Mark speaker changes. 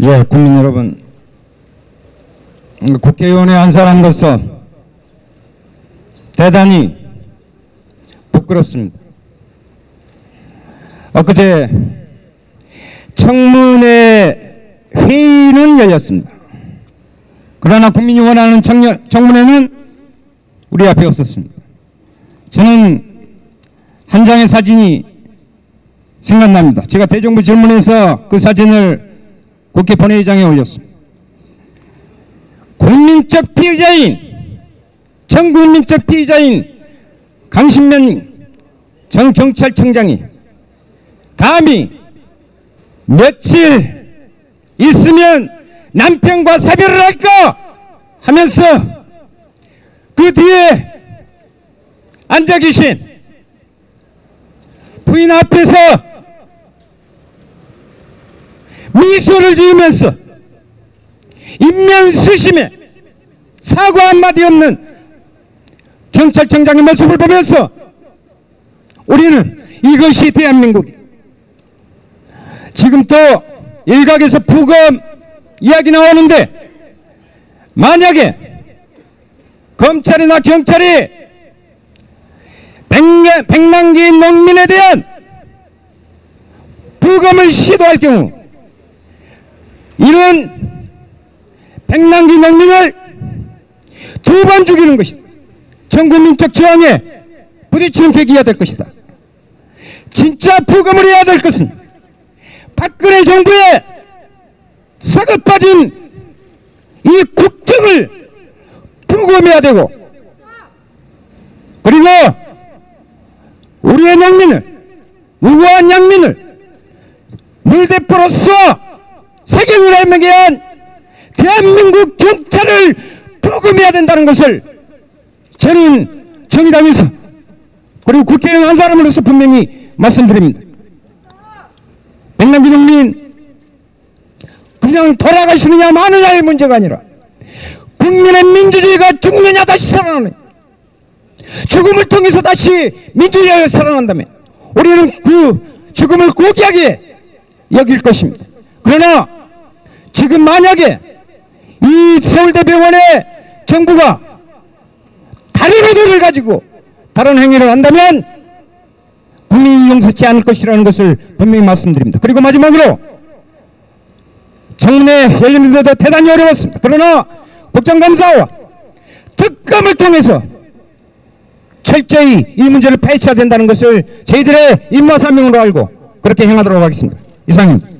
Speaker 1: 예, 국민 여러분, 국회의원의 한 사람으로서 대단히 부끄럽습니다. 엊그제 청문회 회의는 열렸습니다. 그러나 국민이 원하는 청년, 청문회는 우리 앞에 없었습니다. 저는 한 장의 사진이 생각납니다. 제가 대정부 질문에서 그 사진을 국회 본회의장에 올렸습니다. 국민적 피의자인 전 국민적 피의자인 강신면 전 경찰청장이 감히 며칠 있으면 남편과 사별을 할까 하면서 그 뒤에 앉아 계신 부인 앞에서 미소를 지으면서 인면 수심에 사과 한마디 없는 경찰청장의 모습을 보면서 우리는 이것이 대한민국이 지금 또 일각에서 부검 이야기 나오는데 만약에 검찰이나 경찰이 백남기 농민에 대한 부검을 시도할 경우 이런 백남기 농민을 두 번 죽이는 것이다. 전국민적 저항에 부딪히는 계기가 될 것이다. 진짜 부검을 해야 될 것은 박근혜 정부의 썩어 빠진 이 국정을 부검해야 되고 그리고 우리의 양민을 무고한 양민을 물대포로서 세계를 해명한 대한민국 경찰을 부검해야 된다는 것을 저는 정의당에서 그리고 국회의원 한 사람으로서 분명히 말씀드립니다. 백남기 농민 그냥 돌아가시느냐 마느냐의 문제가 아니라 국민의 민주주의가 죽느냐 다시 살아나는 죽음을 통해서 다시 민주주의가 살아난다면 우리는 그 죽음을 고귀하게 여길 것입니다. 그러나 지금 만약에 이 서울대병원의 정부가 다른 의도를 가지고 다른 행위를 한다면 국민이 용서치 않을 것이라는 것을 분명히 말씀드립니다. 그리고 마지막으로 정문에 열리는데도 대단히 어려웠습니다. 그러나 국정감사와 특검을 통해서 철저히 이 문제를 파헤쳐야 된다는 것을 저희들의 임무와 사명으로 알고 그렇게 행하도록 하겠습니다. 이상입니다.